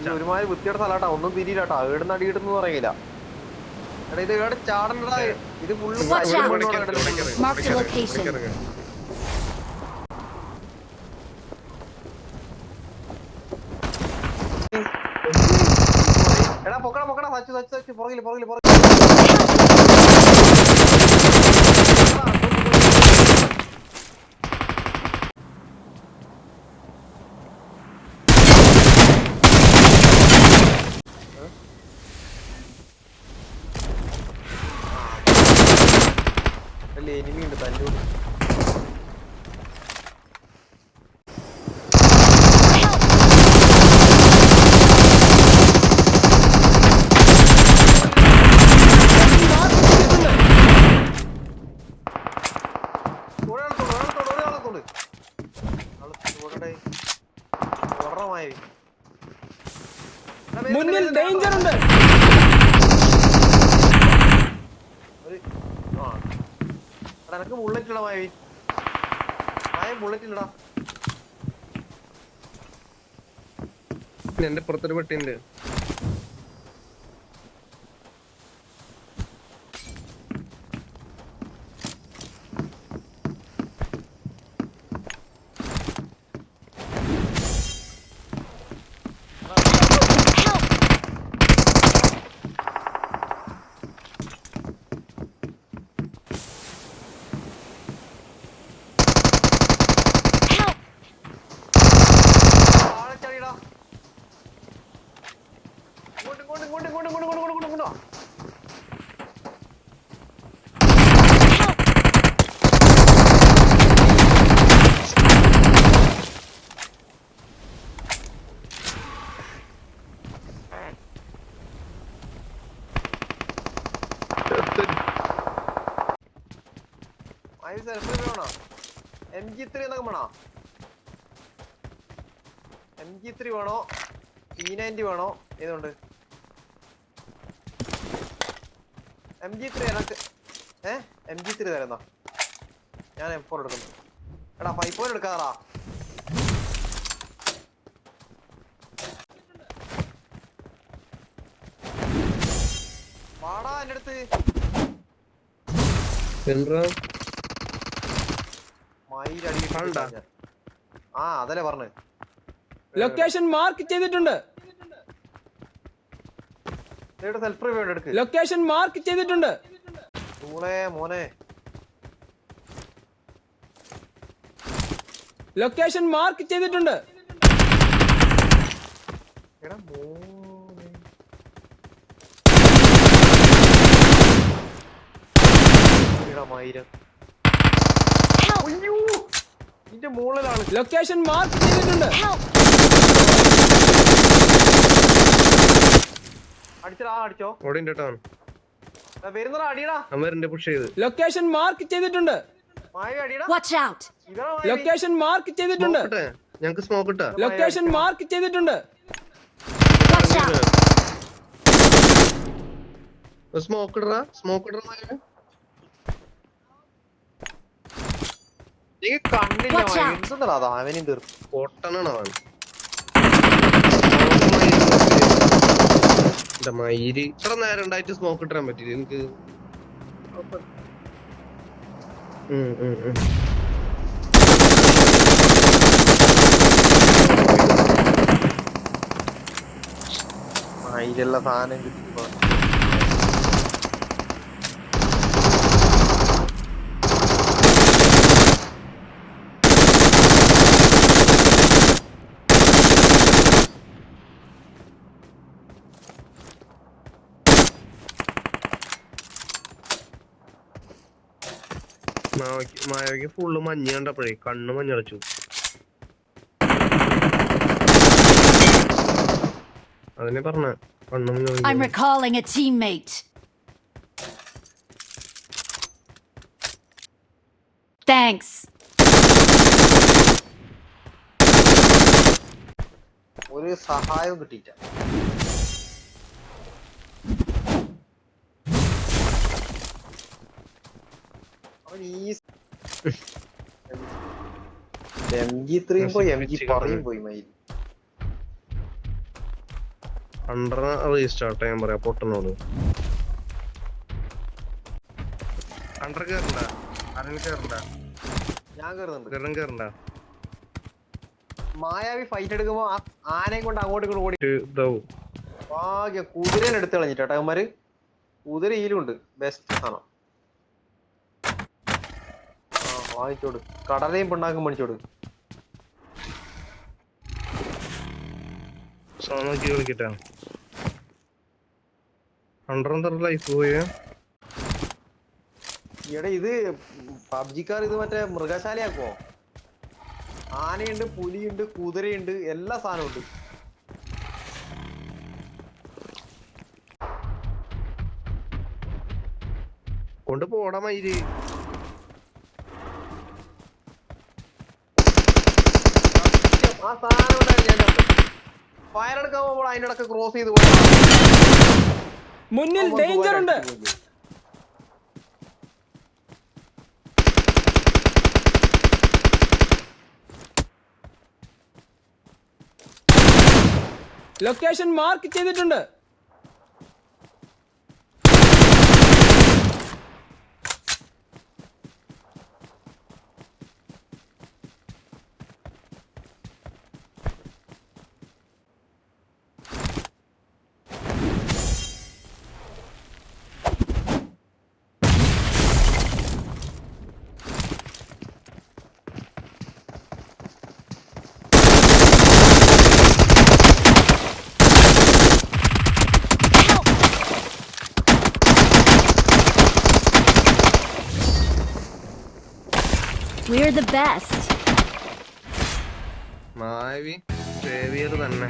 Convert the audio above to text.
ഇത് ഒരുമാതിരി വൃത്തിയുടെ സ്ഥലാട്ടാ ഒന്നും തിരിയില്ലാട്ടാ. ഏടുന്ന് അടി കിട്ടുന്നു പറയില്ല. എടാ ഇത് ഇവിടെ ചാടണ്ടടാ ഇത് ഫുള്ള് എടാ പൊക്കടാ പൊക്കടാ. സച്ചു സച്ചു സച്ചു. പുറകിൽ പുറകിൽ പുറകിൽ. വീട്ടിൽ എനിമി ഉണ്ട് തല്ലു മുന്നിൽ ഡേഞ്ചർ ഉണ്ട്. എടാ എനക്ക് ബുള്ളറ്റ് ഇടാ മായി മായ ബുള്ളറ്റ് ഇല്ലടാ. എന്റെ പുറത്തൊരു പെട്ടിണ്ട് മായി സെൽഫി വേണോ? എം ജി ത്രീ എന്നൊക്കെ വേണോ? എം ജി ത്രീ വേണോ? ടി നയന്റി വേണോ? ഏതുണ്ട്? എം ജി ത്രീ എനക്ക് ഏ? എം ജി ത്രീ തരുന്നോ? ഞാൻ എം ഫോർ എടുക്കുന്നു. എടാ ഫൈവ് ഫോർ എടുക്കാറാ. വാടാ എന്റെ അടുത്ത്? ആ അതല്ലേ പറഞ്ഞു. ലൊക്കേഷൻ മാർക്ക് ചെയ്തിട്ടുണ്ട്. സെൽഫ് റിവ്യൂ എടുക്ക്. ലൊക്കേഷൻ മാർക്ക് ചെയ്തിട്ടുണ്ട്. മോനെ. ലൊക്കേഷൻ മാർക്ക് ചെയ്തിട്ടുണ്ട്. എടാ മോനെ എടാ മയിൽ അയ്യോ ഇതിന്റെ മുകളിലാണ്. ലൊക്കേഷൻ മാർക്ക് ചെയ്തിട്ടുണ്ട്. അടിച്ചടാ അടിച്ചോ. ഓടിന്റെ എടാ, വരുന്നടാ അടിയടാ. അമ്മേരിന്റെ പുഷ് ചെയ്ത്. ലൊക്കേഷൻ മാർക്ക് ചെയ്തിട്ടുണ്ട്! ലൊക്കേഷൻ മാർക്ക് ചെയ്തിട്ടുണ്ട്. ഞങ്ങക്ക് സ്മോക്ക് ഇട്ടാ. ലൊക്കേഷൻ മാർക്ക് ചെയ്തിട്ടുണ്ട്! സ്മോക്ക് ഇടറാ. സ്മോക്ക് ഇടറ നീ കണ്ടില്ല. എന്തെന്നാ അതാ അവനും തീർന്നു പൊട്ടനാണ് അവൻ. എന്റെ മയിൽ. ഇത്ര നേരം ഉണ്ടായിട്ട് സ്മോക്ക് ഇട്ടാൻ പറ്റില്ല എനിക്ക്? ഉം, ഉം, ഉം. മയിലുള്ള സാധനം കിട്ടിപ്പോ മായവയ്ക്ക് ഫുള്ള് മഞ്ഞ കണ്ടപ്പോഴേ കണ്ണ് മഞ്ഞടച്ചു അതിനെ പറഞ്ഞ കണ്ണ് മഞ്ഞ Thanks. ഒരു സഹായം കിട്ടിയിട്ട എം ജി ത്രീയും പോയി എം ജി പറയും പോയി മയിൽ അണ്ടർ റീസ്റ്റാർട്ട് ചെയ്യാൻ പറയാം. പൊട്ടനോട് അണ്ടർ കേറണ്ട. ആരെങ്കിലും കേറണ്ട? ഞാൻ കേറുന്നുണ്ട്. കേറും കേറണ്ട. മായാവി ഫൈറ്റ് എടുക്കുമ്പോ ആനയും കൊണ്ട് അങ്ങോട്ട് ഇങ്ങോട്ട് ഓടി ഭാഗ്യ കുതിരനെ എടുത്ത് കളഞ്ഞിട്ട്. കേട്ടോ കുതിര ഈലുണ്ട് ബെസ്റ്റ് സാധനം ആ വാങ്ങിച്ചോട് കടലയും പിണ്ണാക്കും മേടിച്ചോട് സോ നോക്കി കളിക്കട്ടെ അണ്ടർ ലൈഫ് പോയ. ഈടെ ഇത് പബ്ജിക്കാർ ഇത് മറ്റേ മൃഗശാലയാക്കോ ആനയുണ്ട് പുലിയുണ്ട് കുതിരയുണ്ട് എല്ലാ സാധനവും ഉണ്ട്. കൊണ്ടുപോടാ മയിൽ. ആ സാധനം ഞാൻ ഫയർ എടുക്കാൻ പോകുമ്പോൾ അതിന്റെ ഇടയ്ക്ക് ക്രോസ് ചെയ്ത് പോയി. മുന്നിൽ ഡേഞ്ചർ ഉണ്ട്. ലൊക്കേഷൻ മാർക്ക് ചെയ്തിട്ടുണ്ട്. We're the best. മാവി സേവിയർ തന്നെ